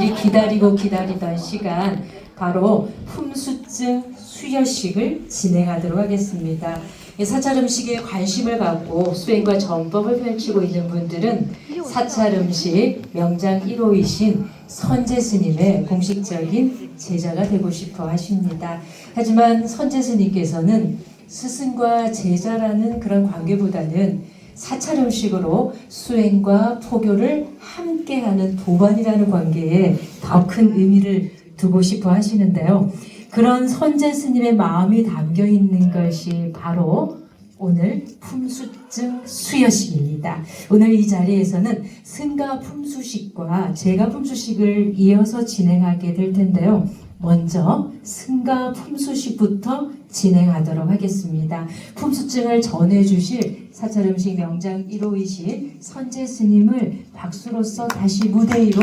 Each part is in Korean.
이 기다리고 기다리던 시간 바로 품수증 수여식을 진행하도록 하겠습니다. 이 사찰 음식에 관심을 갖고 수행과 전법을 펼치고 있는 분들은 사찰 음식 명장 1호이신 선제 스님의 공식적인 제자가 되고 싶어 하십니다. 하지만 선제 스님께서는 스승과 제자라는 그런 관계보다는 사찰 음식으로 수행과 포교를 함께하는 도반이라는 관계에 더 큰 의미를 두고 싶어 하시는데요. 그런 선제 스님의 마음이 담겨 있는 것이 바로 오늘 품수증 수여식입니다. 오늘 이 자리에서는 승가 품수식과 제가 품수식을 이어서 진행하게 될 텐데요. 먼저 승가 품수식부터 진행하도록 하겠습니다. 품수증을 전해주실 사찰 음식 명장 1호이신 선재 스님을 박수로서 다시 무대 위로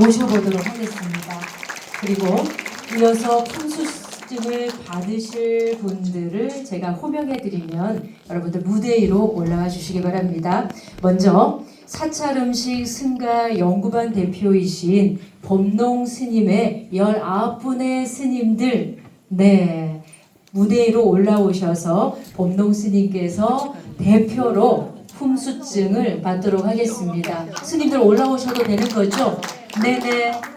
모셔보도록 하겠습니다. 그리고 이어서 품수 증을 받으실 분들을 제가 호명해드리면 여러분들 무대 위로 올라가 주시기 바랍니다. 먼저 사찰 음식 승가 연구반 대표이신 범농 스님의 19분의 스님들 네 무대 위로 올라오셔서 범농 스님께서 대표로 품수증을 받도록 하겠습니다. 스님들 올라오셔도 되는 거죠? 네네.